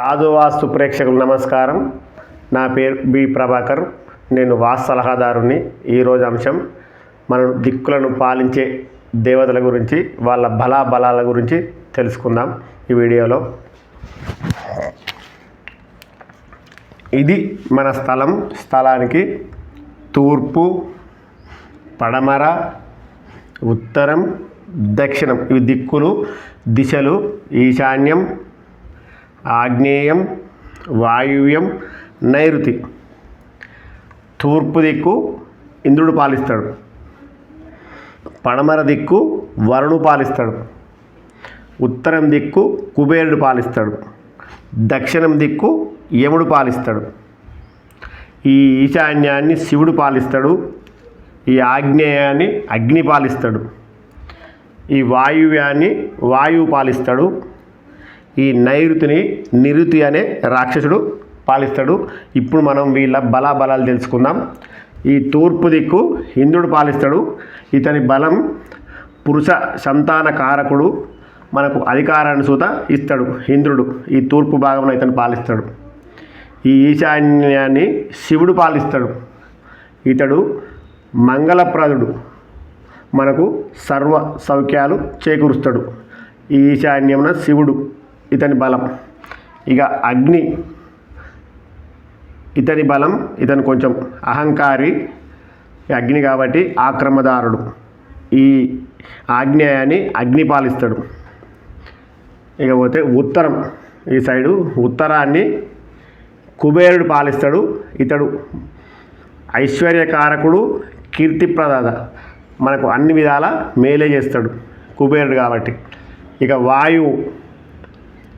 రాజువాస్తు ప్రేక్షకులు నమస్కారం. నా పేరు బి ప్రభాకర్. నేను వాస్తు సలహాదారుని. ఈరోజు అంశం మనం దిక్కులను పాలించే దేవతల గురించి వాళ్ళ బలాబలాల గురించి తెలుసుకుందాం ఈ వీడియోలో. ఇది మన స్థలం. స్థలానికి తూర్పు పడమర ఉత్తరం దక్షిణం. ఇవి దిక్కులు దిశలు ఈశాన్యం ఆగ్నేయం వాయువ్యం నైరుతి. తూర్పు దిక్కు ఇంద్రుడు పాలిస్తాడు. పడమర దిక్కు వరుణు పాలిస్తాడు. ఉత్తరం దిక్కు కుబేరుడు పాలిస్తాడు. దక్షిణం దిక్కు యముడు పాలిస్తాడు. ఈ ఈశాన్యాన్ని శివుడు పాలిస్తాడు. ఈ ఆగ్నేయాన్ని అగ్ని పాలిస్తాడు. ఈ వాయువ్యాన్ని వాయువు పాలిస్తాడు. ఈ నైరుతిని నిరుతి అనే రాక్షసుడు పాలిస్తాడు. ఇప్పుడు మనం వీళ్ళ బలాబలాలు తెలుసుకుందాం. ఈ తూర్పు దిక్కు ఇంద్రుడు పాలిస్తాడు. ఇతని బలం పురుష సంతాన కారకుడు మనకు అధికారాన్ని సూత ఇస్తాడు. ఇంద్రుడు ఈ తూర్పు భాగంలో ఇతను పాలిస్తాడు. ఈ ఈశాన్యాన్ని శివుడు పాలిస్తాడు. ఇతడు మంగళప్రదుడు. మనకు సర్వ సౌఖ్యాలు చేకూరుస్తాడు. ఈ ఈశాన్యమున శివుడు. ఇతని బలం. ఇక అగ్ని. ఇతని బలం ఇతను కొంచెం అహంకారి అగ్ని కాబట్టి ఆక్రమదారుడు. ఈ ఆగ్నేయాన్ని అగ్ని పాలిస్తాడు. ఇక పోతే ఉత్తరం. ఈ సైడు ఉత్తరాన్ని కుబేరుడు పాలిస్తాడు. ఇతడు ఐశ్వర్యకారకుడు కీర్తిప్రదాత. మనకు అన్ని విధాల మేలే చేస్తాడు కుబేరుడు కాబట్టి. ఇక వాయువు.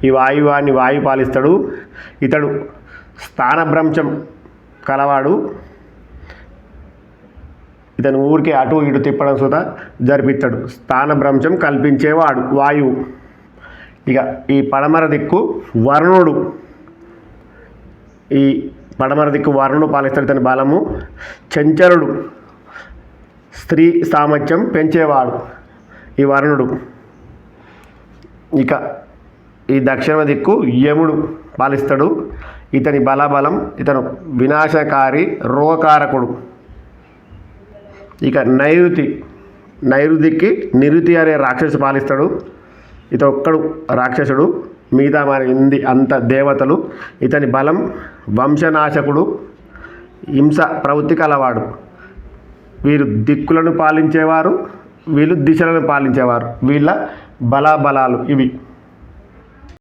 ఈ వాయువాన్ని వాయు పాలిస్తాడు. ఇతడు స్థానభ్రంశం కలవాడు. ఇతను ఊరికే అటు ఇటు తిప్పడం సుత జరిపిస్తాడు స్థానభ్రంశం కల్పించేవాడు వాయువు. ఇక ఈ పడమర దిక్కు వరుణుడు. ఈ పడమర దిక్కు వరుణుడు పాలిస్తాడు ఇతని బలము. చంచరుడు స్త్రీ సామర్థ్యం పెంచేవాడు ఈ వరుణుడు. ఇక ఈ దక్షిణ దిక్కు యముడు పాలిస్తాడు. ఇతని బలబలం ఇతను వినాశకారి రోగకారకుడు. ఇక నైరుతి నైరుతికి నిరుతి అనే రాక్షసు పాలిస్తాడు. ఇతను ఒక్కడు రాక్షసుడు మిగతా మరి ఇంది అంత దేవతలు. ఇతని బలం వంశనాశకుడు హింస ప్రవృత్తి కలవాడు. వీరు దిక్కులను పాలించేవారు వీళ్ళు దిశలను పాలించేవారు. వీళ్ళ బలాబలాలు ఇవి.